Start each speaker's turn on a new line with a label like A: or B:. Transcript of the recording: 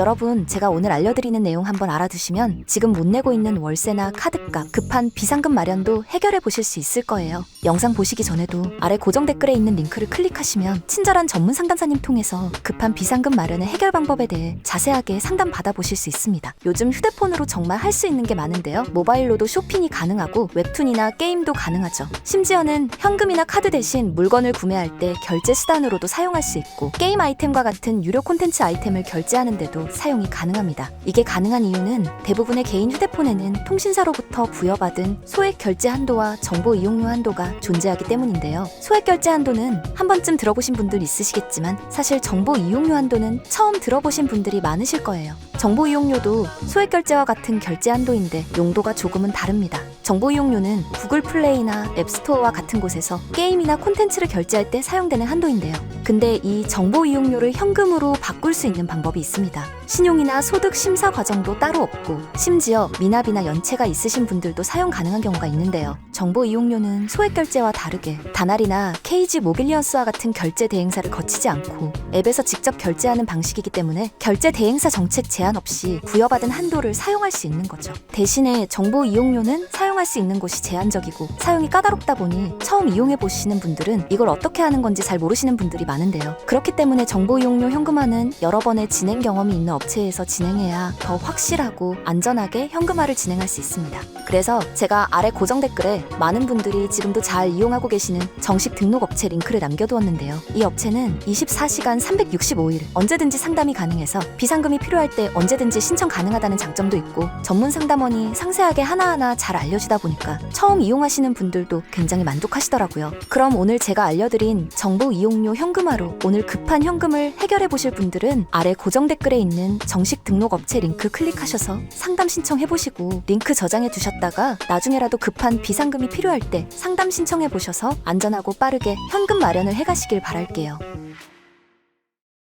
A: 여러분, 제가 오늘 알려드리는 내용 한번 알아두시면 지금 못 내고 있는 월세나 카드값, 급한 비상금 마련도 해결해 보실 수 있을 거예요. 영상 보시기 전에도 아래 고정 댓글에 있는 링크를 클릭하시면 친절한 전문 상담사님 통해서 급한 비상금 마련의 해결 방법에 대해 자세하게 상담 받아보실 수 있습니다. 요즘 휴대폰으로 정말 할 수 있는 게 많은데요. 모바일로도 쇼핑이 가능하고 웹툰이나 게임도 가능하죠. 심지어는 현금이나 카드 대신 물건을 구매할 때 결제 수단으로도 사용할 수 있고 게임 아이템과 같은 유료 콘텐츠 아이템을 결제하는데도 사용이 가능합니다. 이게 가능한 이유는 대부분의 개인 휴대폰에는 통신사로부터 부여받은 소액 결제 한도와 정보 이용료 한도가 존재하기 때문인데요. 소액 결제 한도는 한 번쯤 들어보신 분들 있으시겠지만 사실 정보 이용료 한도는 처음 들어보신 분들이 많으실 거예요. 정보 이용료도 소액 결제와 같은 결제 한도인데 용도가 조금은 다릅니다. 정보 이용료는 구글 플레이나 앱스토어와 같은 곳에서 게임이나 콘텐츠를 결제할 때 사용되는 한도인데요. 근데 이 정보 이용료를 현금으로 바꿀 수 있는 방법이 있습니다. 신용이나 소득 심사 과정도 따로 없고 심지어 미납이나 연체가 있으신 분들도 사용 가능한 경우가 있는데요. 정보 이용료는 소액 결제와 다르게 다날이나 KG 모빌리언스와 같은 결제 대행사를 거치지 않고 앱에서 직접 결제하는 방식이기 때문에 결제 대행사 정책 제한 없이 부여받은 한도를 사용할 수 있는 거죠. 대신에 정보 이용료는 사용할 수 있는 곳이 제한적이고 사용이 까다롭다 보니 처음 이용해 보시는 분들은 이걸 어떻게 하는 건지 잘 모르시는 분들이 많 은데요. 그렇기 때문에 정보 이용료 현금화는 여러 번의 진행 경험이 있는 업체에서 진행해야 더 확실하고 안전하게 현금화를 진행할 수 있습니다. 그래서 제가 아래 고정 댓글에 많은 분들이 지금도 잘 이용하고 계시는 정식 등록 업체 링크를 남겨두었는데요. 이 업체는 24시간 365일 언제든지 상담이 가능해서 비상금이 필요할 때 언제든지 신청 가능하다는 장점도 있고 전문 상담원이 상세하게 하나하나 잘 알려주다 보니까 처음 이용하시는 분들도 굉장히 만족하시더라고요. 그럼 오늘 제가 알려드린 정보 이용료 현금화 로 오늘 급한 현금을 해결해 보실 분들은 아래 고정 댓글에 있는 정식 등록 업체 링크 클릭하셔서 상담 신청해 보시고 링크 저장해 두셨다가 나중에라도 급한 비상금이 필요할 때 상담 신청해 보셔서 안전하고 빠르게 현금 마련을 해 가시길 바랄게요.